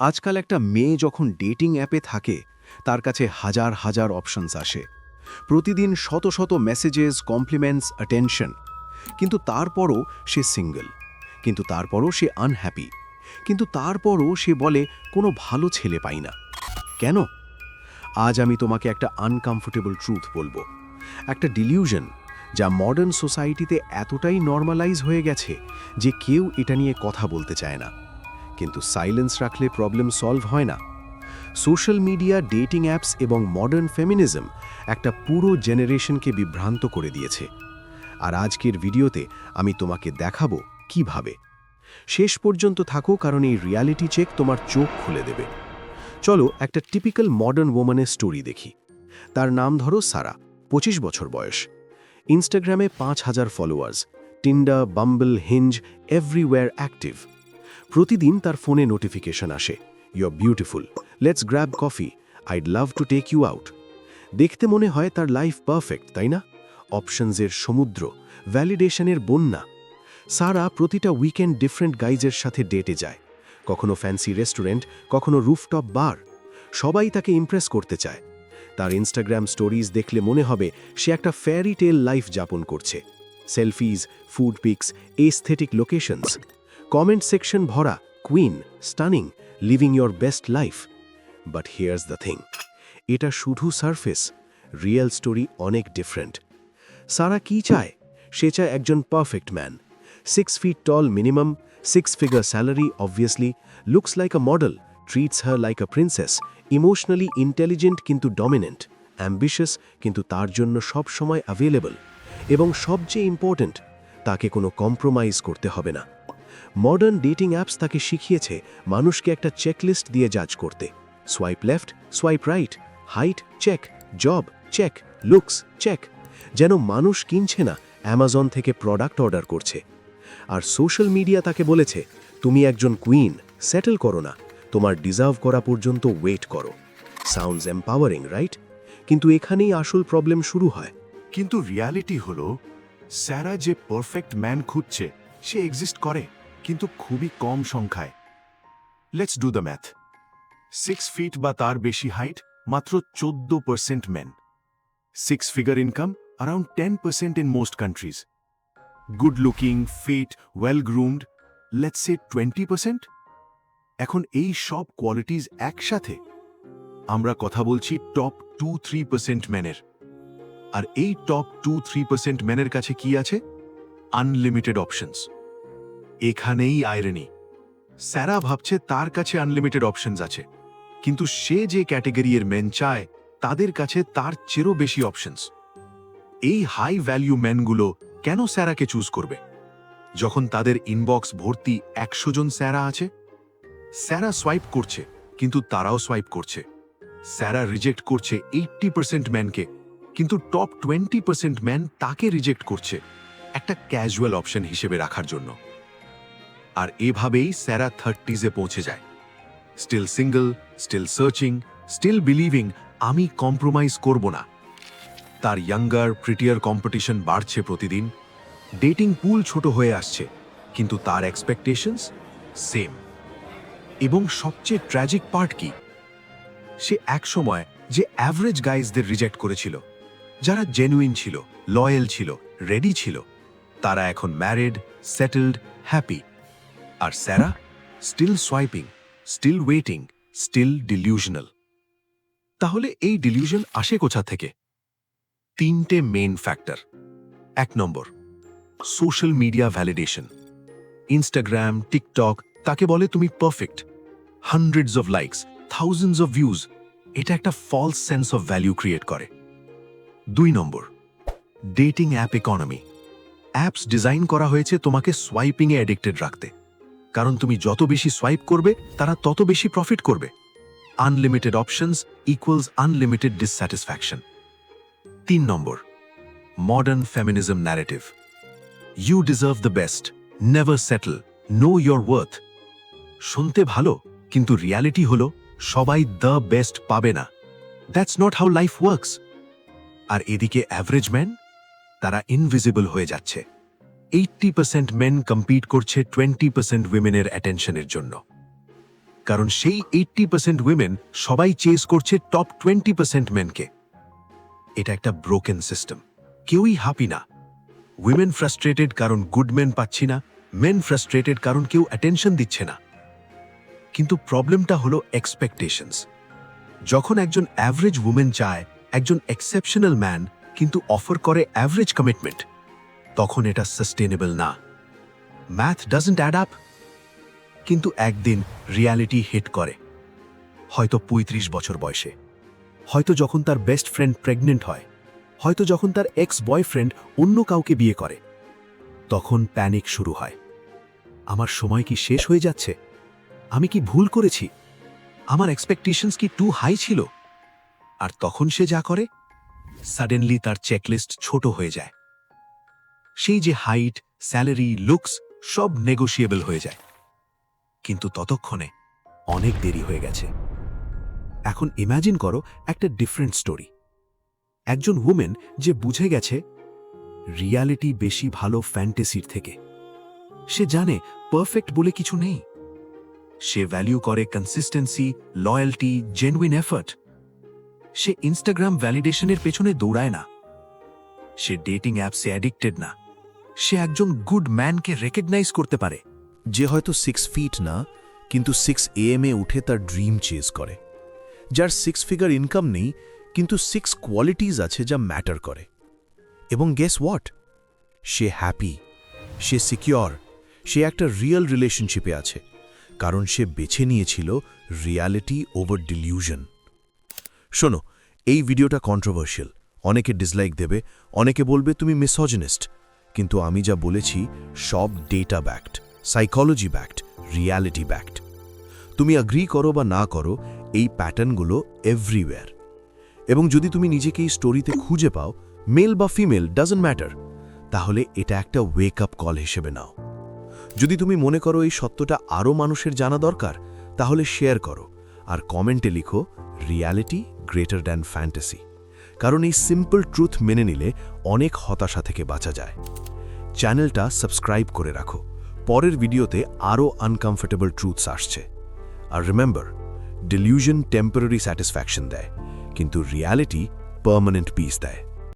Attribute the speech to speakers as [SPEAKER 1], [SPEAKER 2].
[SPEAKER 1] আজকাল একটা মেয়ে যখন ডেটিং অ্যাপে থাকে, তার কাছে হাজার হাজার অপশনস আসে। প্রতিদিন শত শত মেসেজেস, কমপ্লিমেন্টস অ্যাটেনশন কিন্তু তারপরও সে সিঙ্গেল। কিন্তু তারপরও সে আনহ্যাপি কিন্তু তারপরও সে বলে, কোনো ভালো ছেলে পাই না। কেন? আজ আমি তোমাকে একটা আনকমফোর্টেবল ট্রুথ বলব। একটা ডিলিউশন যা মডার্ন সোসাইটিতে এতটাই নর্মালাইজ হয়ে গেছে যে কেউ এটা নিয়ে কথা বলতে চায় না। কিন্তু সাইলেন্স রাখলে প্রবলেম সলভ হয় না। সোশ্যাল মিডিয়া, ডেটিং অ্যাপস এবং মডার্ন ফেমিনিজম একটা পুরো জেনারেশনকে বিভ্রান্ত করে দিয়েছে। আর আজকের ভিডিওতে আমি তোমাকে দেখাবো কীভাবে। শেষ পর্যন্ত থাকো কারণ এই রিয়ালিটি চেক তোমার চোখ খুলে দেবে। চলো একটা টিপিক্যাল মডার্ন ওম্যানের স্টোরি দেখি। তার নাম ধরো সারা, পঁচিশ বছর বয়স। ইনস্টাগ্রামে পাঁচ হাজার followers Tinder Bumble Hinge everywhere active প্রতিদিন তার ফোনে নোটিফিকেশন আসে you beautiful let's grab coffee I'd love to take you out দেখতে মনে হয় তার লাইফ পারফেক্ট তাই না? অপশনসের সমুদ্র ভ্যালিডেশনের বন্যা। সারা প্রতিটা উইকেন্ড ডিফারেন্ট গাইজের সাথে ডেটে যায়। কখনো ফ্যান্সি রেস্টুরেন্ট কখনো রুফটপ বার সবাই তাকে ইমপ্রেস করতে চায়। তার ইনস্টাগ্রাম স্টোরিজ দেখলে মনে হবে সে একটা ফ্যারি টেল লাইফ যাপন করছে। Selfies food pics aesthetic locations comment section ভরা queen stunning living your best life but here's the thing এটা শুধু সারফেস রিয়েল স্টোরি অনেক ডিফারেন্ট সারা কি চায়? সে চায় একজন perfect man six feet tall minimum six figure salary obviously looks like a model treats her like a princess emotionally intelligent কিন্তু dominant ambitious কিন্তু তার জন্য সব সময় অ্যাভেলেবল এবং সবচেয়ে ইম্পর্ট্যান্ট তাকে কোনো কম্প্রোমাইজ করতে হবে না। মডার্ন ডেটিং অ্যাপস তাকে শিখিয়েছে মানুষকে একটা চেকলিস্ট দিয়ে জাজ করতে। Swipe left swipe right height check job check looks check যেন মানুষ কিনছে না অ্যামাজন থেকে প্রোডাক্ট অর্ডার করছে। আর সোশ্যাল মিডিয়া তাকে বলেছে, তুমি একজন কুইন সেটেল করো না। তোমার ডিজার্ভ করা পর্যন্ত ওয়েট করো। সাউন্ডস এম্পাওয়ারিং রাইট কিন্তু এখানেই আসল প্রবলেম শুরু হয়।
[SPEAKER 2] কিন্তু রিয়ালিটি হলো স্যারা যে পারফেক্ট ম্যান খুঁজছে, সে এক্সিস্ট করে। কিন্তু খুবই কম সংখ্যায়। Let's do the math six feet বা তার বেশি হাইট মাত্র চোদ্দ percent man six figure income around ten percent in most countries good looking fit well groomed let's say twenty percent এখন এই সব কোয়ালিটিজ একসাথে, আমরা কথা বলছি টপ টু থ্রি পার্সেন্ট ম্যানের আর এই টপ টু থ্রি পার্সেন্ট ম্যানের কাছে কি আছে? আনলিমিটেড অপশনস এখানেই আয়রনি স্যারা ভাবছে তার কাছে আনলিমিটেড অপশনস আছে। কিন্তু সে যে ক্যাটেগরি এর মেন চায়, তাদের কাছে তার চেরও বেশি অপশনস। এই হাই ভ্যালিউ ম্যানগুলো কেন স্যারাকে চুজ করবে? যখন তাদের ইনবক্স ভর্তি একশো জন স্যারা আছে? স্যারা সোয়াইপ করছে, কিন্তু তারাও সোয়াইপ করছে। স্যারা রিজেক্ট করছে এইট্টি পার্সেন্ট ম্যানকে, কিন্তু টপ টোয়েন্টি পার্সেন্ট ম্যান তাকে রিজেক্ট করছে একটা ক্যাজুয়াল অপশন হিসেবে রাখার জন্য। আর এভাবেই স্যারা থার্টিজে পৌঁছে যায়। Still single still searching still believing আমি কম্প্রোমাইজ করব না। তার ইয়াঙ্গার প্রিটিয়ার কম্পিটিশন বাড়ছে প্রতিদিন। ডেটিং পুল ছোট হয়ে আসছে, কিন্তু তার এক্সপেকটেশনস সেম এবং সবচেয়ে ট্র্যাজিক পার্ট কি? সে একসময় যে অ্যাভারেজ গাইজদের রিজেক্ট করেছিল, যারা জেনুইন ছিল লয়েল ছিল রেডি ছিল, তারা এখন ম্যারিড সেটেলড হ্যাপি আর Sara still swiping still waiting still delusional তাহলে এই ডিলিউশন আসে কোথা থেকে? তিনটে মেইন ফ্যাক্টর এক নম্বর social media validation Instagram TikTok তাকে বলে তুমি perfect hundreds of likes thousands of views এটা একটা false sense of value create করে। দুই নম্বর dating app economy apps design করা হয়েছে তোমাকে সোয়াইপিংয়ে অ্যাডিক্টেড রাখতে। কারণ তুমি যত বেশি সোয়াইপ করবে, তারা তত বেশি প্রফিট করবে। Unlimited options equals unlimited dissatisfaction তিন নম্বর modern feminism narrative you deserve the best never settle know your worth শুনতে ভালো, কিন্তু রিয়ালিটি হলো, সবাই দ্য বেস্ট পাবে না। That's not how life works আর এদিকে অ্যাভারেজ ম্যান তারা ইনভিজিবল হয়ে যাচ্ছে। এইট্টি পার্সেন্ট মেন কম্পিট করছে টোয়েন্টি পার্সেন্ট উইমেনের অ্যাটেনশনের জন্য। কারণ সেই এইট্টি পার্সেন্ট উইমেন সবাই চেস করছে টপ টোয়েন্টি পার্সেন্ট মেনকে এটা একটা ব্রোকেন সিস্টেম কেউই হ্যাপি না। উইমেন ফ্রাস্ট্রেটেড কারণ গুড মেন পাচ্ছি না মেন ফ্রাস্ট্রেটেড কারণ কেউ অ্যাটেনশন দিচ্ছে না। কিন্তু প্রবলেমটা হলো এক্সপেকটেশনস যখন একজন অ্যাভারেজ উমেন চায়, একজন এক্সেপশনাল ম্যান কিন্তু অফার করে অ্যাভারেজ কমিটমেন্ট তখন এটা সাস্টেনেবল না। ম্যাথ ডাজন্ট অ্যাড আপ কিন্তু একদিন রিয়ালিটি হিট করে। হয়তো ৩৫ বছর বয়সে। হয়তো যখন তার বেস্ট ফ্রেন্ড প্রেগনেন্ট হয়। হয়তো যখন তার এক্স বয়ফ্রেন্ড অন্য কাউকে বিয়ে করে। তখন প্যানিক শুরু হয়। আমার সময় কি শেষ হয়ে যাচ্ছে? আমি কি ভুল করেছি? আমার এক্সপেকটেশনস কি টু হাই ছিল? আর তখন সে যা করে সাডেনলি তার চেকলিস্ট ছোট হয়ে যায়। সেই যে হাইট, স্যালারি, লুকস সব নেগোশিয়েবল হয়ে যায়। কিন্তু ততক্ষণে অনেক দেরি হয়ে গেছে। এখন ইম্যাজিন করো একটা ডিফারেন্ট স্টোরি একজন উমেন যে বুঝে গেছে রিয়ালিটি বেশি ভালো ফ্যান্টেসির থেকে। সে জানে পারফেক্ট বলে কিছু নেই। সে ভ্যালিউ করে কনসিস্টেন্সি লয়্যালটি জেনুইন এফার্ট সে ইনস্টাগ্রাম ভ্যালিডেশনের পেছনে দৌড়ায় না। সে ডেটিং অ্যাপসে অ্যাডিক্টেড না। সে একজন গুড ম্যানকে রেকগনাইজ করতে পারে।
[SPEAKER 3] যে হয়তো সিক্স ফিট না, কিন্তু সিক্স এএমে উঠে তার ড্রিম চেজ করে। যার সিক্স ফিগার ইনকাম নেই, কিন্তু সিক্স কোয়ালিটিজ আছে যা ম্যাটার করে। এবং গেস হোয়াট সে হ্যাপি সে সিকিওর সে একটা রিয়েল রিলেশনশিপে আছে, কারণ সে বেছে নিয়েছিল রিয়ালিটি ওভার ডিলিউশন শোনো, এই ভিডিওটা কন্ট্রোভার্সিয়াল অনেকে ডিসলাইক দেবে, অনেকে বলবে তুমি মিসঅজনিস্ট কিন্তু আমি যা বলেছি সব data backed psychology backed reality backed তুমি অ্যাগ্রি করো বা না করো, এই প্যাটার্নগুলো এভরিওয়্যার এবং যদি তুমি নিজেকে এই স্টোরিতে খুঁজে পাও মেল বা ফিমেল ডাজন্ট ম্যাটার তাহলে এটা একটা ওয়েক আপ কল হিসেবে নাও। যদি তুমি মনে করো এই সত্যটা আরও মানুষের জানা দরকার, তাহলে শেয়ার করো, আর কমেন্টে লিখো রিয়ালিটি গ্রেটার দ্যান ফ্যান্টাসি কারণ এই সিম্পল ট্রুথ মেনে নিলে অনেক হতাশা থেকে বাঁচা যায়। চ্যানেলটা সাবস্ক্রাইব করে রাখো। পরের ভিডিওতে আরও আনকমফোর্টেবল ট্রুথস আসছে। আর রিমেম্বার ডিলিউশন টেম্পোরারি স্যাটিসফ্যাকশন দেয়, কিন্তু রিয়ালিটি পার্মানেন্ট পিস দেয়।